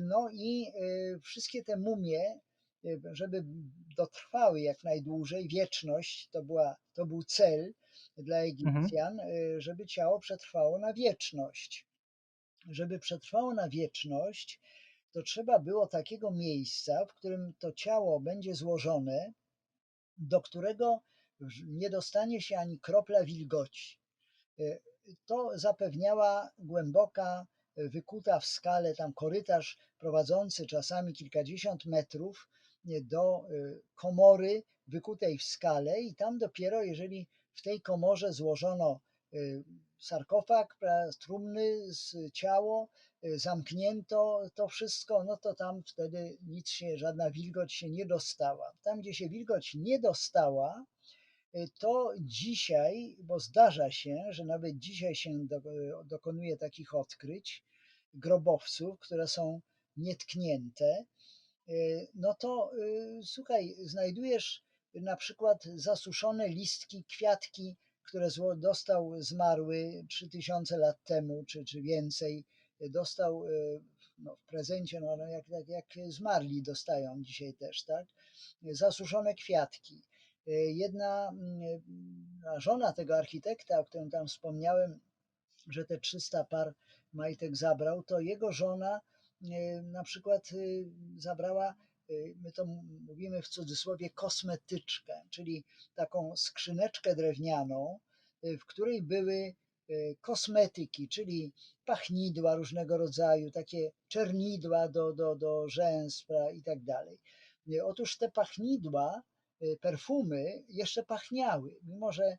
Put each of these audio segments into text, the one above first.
No i wszystkie te mumie, żeby dotrwały jak najdłużej, wieczność to, była, to był cel dla Mhm. Egipcjan, żeby ciało przetrwało na wieczność. Żeby przetrwało na wieczność, to trzeba było takiego miejsca, w którym to ciało będzie złożone, do którego nie dostanie się ani kropla wilgoci. To zapewniała głęboka, wykuta w skale tam korytarz prowadzący czasami kilkadziesiąt metrów do komory wykutej w skale i tam dopiero, jeżeli w tej komorze złożono sarkofag, trumny, ciało, zamknięto to wszystko, no to tam wtedy nic się, żadna wilgoć się nie dostała. Tam, gdzie się wilgoć nie dostała, to dzisiaj, bo zdarza się, że nawet dzisiaj się dokonuje takich odkryć, grobowców, które są nietknięte, no to słuchaj, znajdujesz na przykład zasuszone listki, kwiatki, które dostał zmarły 3000 lat temu, czy, czy więcej, dostał no, w prezencie, no, jak, jak, jak zmarli dostają dzisiaj też, tak? Zasuszone kwiatki. Jedna żona tego architekta, o którym tam wspomniałem, że te 300 par majtek zabrał, to jego żona na przykład zabrała, my to mówimy w cudzysłowie, kosmetyczkę, czyli taką skrzyneczkę drewnianą, w której były kosmetyki, czyli pachnidła różnego rodzaju, takie czernidła do, do, do rzęs i tak dalej. Otóż te pachnidła, perfumy jeszcze pachniały, mimo że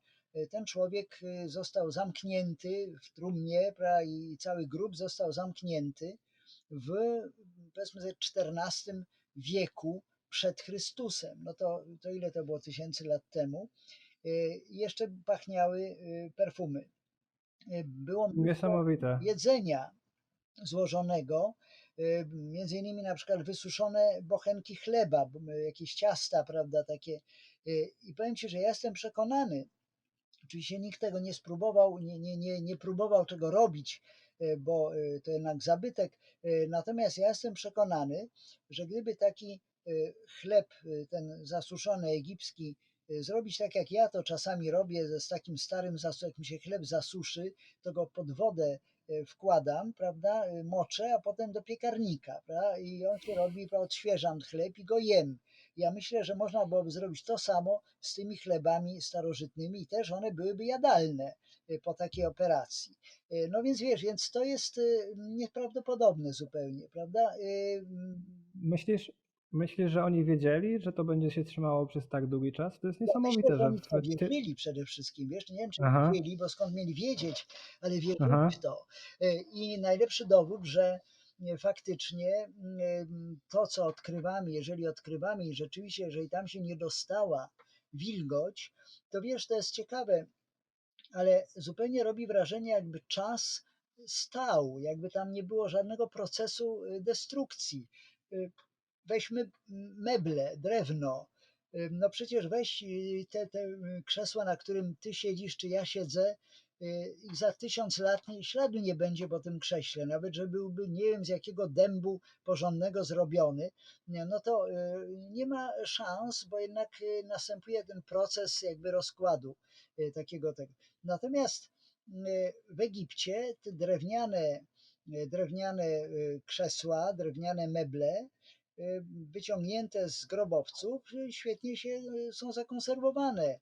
ten człowiek został zamknięty w trumnie i cały grób został zamknięty w powiedzmy XIV wieku przed Chrystusem. No to, to ile to było tysięcy lat temu? Jeszcze pachniały perfumy. Było Niesamowite. jedzenia złożonego, między innymi na przykład wysuszone bochenki chleba, jakieś ciasta, prawda, takie. I powiem Ci, że ja jestem przekonany, oczywiście nikt tego nie spróbował, nie, nie, nie, nie próbował tego robić, bo to jednak zabytek, natomiast ja jestem przekonany, że gdyby taki chleb, ten zasuszony egipski, zrobić tak jak ja to czasami robię z takim starym, jak mi się chleb zasuszy, to go pod wodę wkładam, prawda, moczę, a potem do piekarnika, prawda, i on się robi, odświeżam chleb i go jem. Ja myślę, że można byłoby zrobić to samo z tymi chlebami starożytnymi i też one byłyby jadalne po takiej operacji. No więc wiesz, więc to jest nieprawdopodobne zupełnie, prawda? Myślisz, myślisz, że oni wiedzieli, że to będzie się trzymało przez tak długi czas? To jest Ja niesamowite, myślę, że oni to wierzyli przede wszystkim, wiesz, nie wiem czy Aha. wiedzieli, bo skąd mieli wiedzieć, ale wierzyli Aha. w to. I najlepszy dowód, że faktycznie to, co odkrywamy, jeżeli odkrywamy i rzeczywiście, jeżeli tam się nie dostała wilgoć, to wiesz, to jest ciekawe, ale zupełnie robi wrażenie, jakby czas stał, jakby tam nie było żadnego procesu destrukcji. Weźmy meble, drewno. No przecież weź te, te krzesła, na którym ty siedzisz, czy ja siedzę, i za tysiąc lat śladu nie będzie po tym krześle, nawet że byłby nie wiem z jakiego dębu porządnego zrobiony, no to nie ma szans, bo jednak następuje ten proces jakby rozkładu takiego tego. Natomiast w Egipcie te drewniane, drewniane krzesła, drewniane meble, wyciągnięte z grobowców, świetnie się są zakonserwowane.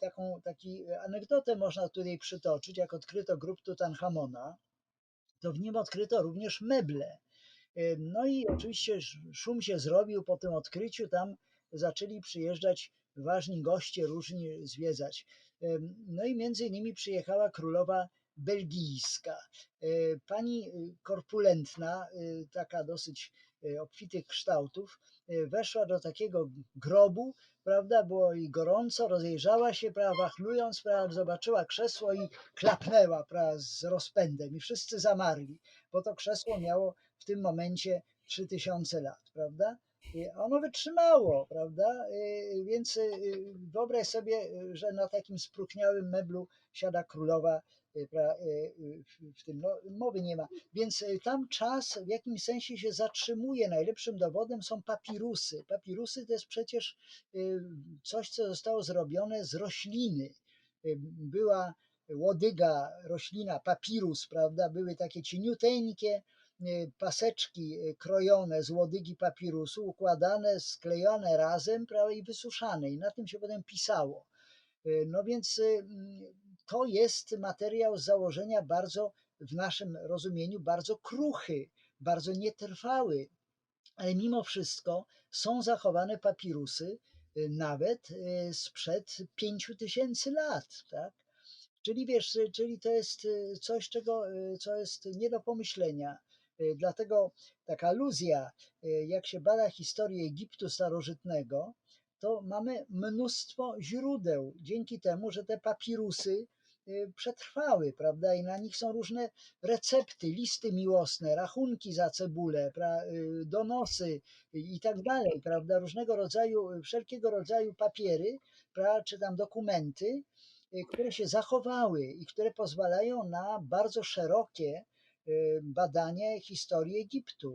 Taką taki anegdotę można tutaj przytoczyć, jak odkryto grób Tutanchamona, to w nim odkryto również meble. No i oczywiście szum się zrobił po tym odkryciu, tam zaczęli przyjeżdżać ważni goście, różni zwiedzać. No i między innymi przyjechała królowa belgijska. Pani korpulentna, taka dosyć obfitych kształtów, weszła do takiego grobu, prawda, było jej gorąco, rozejrzała się, prawda, wachlując, prawda, zobaczyła krzesło i klapnęła, prawda, z rozpędem i wszyscy zamarli, bo to krzesło miało w tym momencie 3000 lat, prawda. Ono wytrzymało, prawda? Więc wyobraź sobie, że na takim spróchniałym meblu siada królowa y, y, y, w- tym no, mowy nie ma. Więc y, tam czas w jakimś sensie się zatrzymuje. Najlepszym dowodem są papirusy. Papirusy to jest przecież y, coś, co zostało zrobione z rośliny. Y, Była łodyga, roślina, papirus, prawda? Były takie cieniuteńkie y, paseczki y, krojone z łodygi papirusu, układane, sklejone razem prawda, i wysuszane. I na tym się potem pisało. Y, No więc y, mm, to jest materiał z założenia bardzo, w naszym rozumieniu, bardzo kruchy, bardzo nietrwały, ale mimo wszystko są zachowane papirusy y, nawet y, sprzed 5000 lat, tak? Czyli wiesz, y, czyli to jest y, coś, czego, y, co jest nie do pomyślenia. Y, Dlatego taka aluzja, y, jak się bada historię Egiptu starożytnego, to mamy mnóstwo źródeł dzięki temu, że te papirusy y, przetrwały, prawda? I na nich są różne recepty, listy miłosne, rachunki za cebulę, pra, donosy i tak dalej, prawda? Różnego rodzaju, wszelkiego rodzaju papiery, pra, czy tam dokumenty, które się zachowały i które pozwalają na bardzo szerokie badanie historii Egiptu.